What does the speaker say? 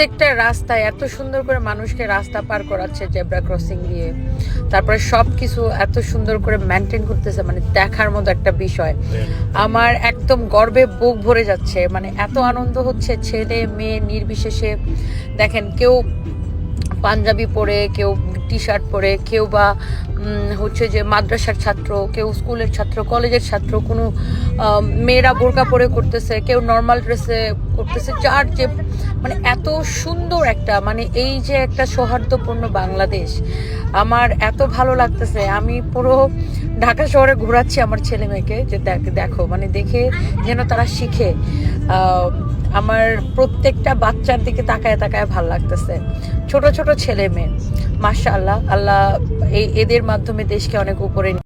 প্রত্যেকটা রাস্তায় এত সুন্দর করে মানুষকে রাস্তা পার করাচ্ছে জেব্রা ক্রসিং দিয়ে। তারপরে সব কিছু এত সুন্দর করে মেনটেন করতেছে মানে দেখার মতো একটা বিষয়। আমার একদম গর্বে বুক ভরে যাচ্ছে মানে এত আনন্দ হচ্ছে, ছেলে, মেয়ে নির্বিশেষে। দেখেন, কেউ পাঞ্জাবি পরে, কেউ টি শার্ট পরে, কেউ বা হচ্ছে যে মাদ্রাসার ছাত্র, কেউ স্কুলের ছাত্র, কলেজের ছাত্র, কোনো মেয়েরা বোরকা পরে করতেছে, কেউ নর্মাল ড্রেসে করতেছে। যার যে মানে এত সুন্দর একটা মানে এই যে একটা সৌহার্দ্যপূর্ণ বাংলাদেশ, আমার এত ভালো লাগতেছে। আমি পুরো ঢাকা শহরে ঘোরাচ্ছি আমার ছেলে মেয়েকে, যে দেখ- মানে দেখে যেন তারা শিখে। আমার প্রত্যেকটা বাচ্চার দিকে তাকায় তাকায় ভালো লাগতেছে। ছোট ছোট ছেলে মেয়ে মাশা আল্লাহ আল্লাহ এই এদের মাধ্যমে দেশকে অনেক উপরে